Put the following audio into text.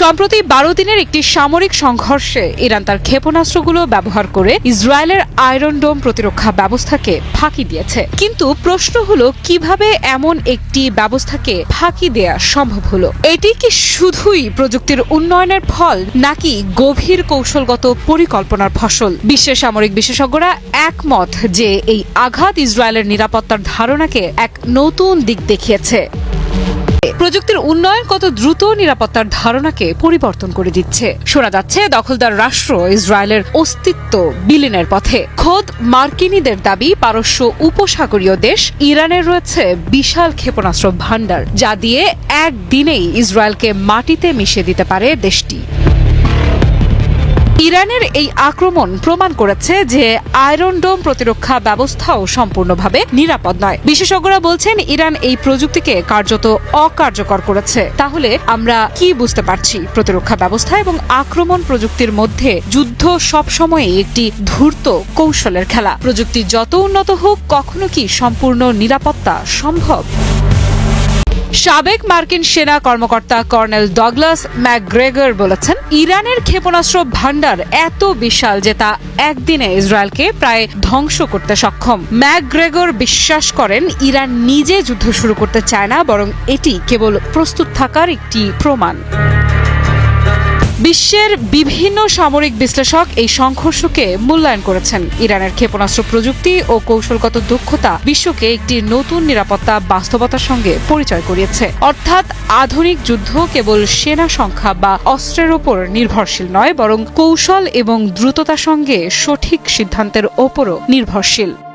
সম্প্রতি বারো দিনের একটি সামরিক সংঘর্ষে ইরান তার ক্ষেপণাস্ত্রগুলো ব্যবহার করে ইসরায়েলের আয়রন ডোম প্রতিরক্ষা ব্যবস্থাকে ফাঁকি দিয়েছে। কিন্তু প্রশ্ন হলো, কীভাবে এমন একটি ব্যবস্থাকে ফাঁকি দেয়া সম্ভব হলো? এটি কি শুধুই প্রযুক্তির উন্নয়নের ফল, নাকি গভীর কৌশলগত পরিকল্পনার ফসল? বিশ্বের সামরিক বিশেষজ্ঞরা একমত যে এই আঘাত ইসরায়েলের নিরাপত্তার ধারণাকে এক নতুন দিক দেখিয়েছে। প্রযুক্তির উন্নয়ন কত দ্রুত নিরাপত্তার ধারণাকে পরিবর্তন করে দিচ্ছে। শোনা যাচ্ছে, দখলদার রাষ্ট্র ইসরায়েলের অস্তিত্ব বিলীনের পথে। খোদ মার্কিনীদের দাবি, পারস্য উপসাগরীয় দেশ ইরানের রয়েছে বিশাল ক্ষেপণাস্ত্র ভাণ্ডার, যা দিয়ে একদিনেই ইসরায়েলকে মাটিতে মিশিয়ে দিতে পারে দেশটি। ইরানের এই আক্রমণ প্রমাণ করেছে যে আয়রন ডোম প্রতিরক্ষা ব্যবস্থাও সম্পূর্ণভাবে নিরাপদ নয়। বিশেষজ্ঞরা বলছেন, ইরান এই প্রযুক্তিকে কার্যত অকার্যকর করেছে। তাহলে আমরা কি বুঝতে পারছি? প্রতিরক্ষা ব্যবস্থা এবং আক্রমণ প্রযুক্তির মধ্যে যুদ্ধ সবসময়ই একটি ধূর্ত কৌশলের খেলা। প্রযুক্তি যত উন্নত হোক, কখনো কি সম্পূর্ণ নিরাপত্তা সম্ভব? সাবেক মার্কিন সেনা কর্মকর্তা কর্নেল ডগলাস ম্যাকগ্রেগর বলেছেন, ইরানের ক্ষেপণাস্ত্র ভান্ডার এত বিশাল যে তা একদিনে ইসরায়েলকে প্রায় ধ্বংস করতে সক্ষম। ম্যাকগ্রেগর বিশ্বাস করেন, ইরান নিজে যুদ্ধ শুরু করতে চায় না, বরং এটি কেবল প্রস্তুত থাকার একটি প্রমাণ। বিশ্বের বিভিন্ন সামরিক বিশ্লেষক এই সংঘর্ষকে মূল্যায়ন করেছেন। ইরানের ক্ষেপণাস্ত্র প্রযুক্তি ও কৌশলগত দক্ষতা বিশ্বকে একটি নতুন নিরাপত্তা বাস্তবতার সঙ্গে পরিচয় করিয়েছে। অর্থাৎ আধুনিক যুদ্ধ কেবল সেনা সংখ্যা বা অস্ত্রের ওপর নির্ভরশীল নয়, বরং কৌশল এবং দ্রুততার সঙ্গে সঠিক সিদ্ধান্তের ওপরও নির্ভরশীল।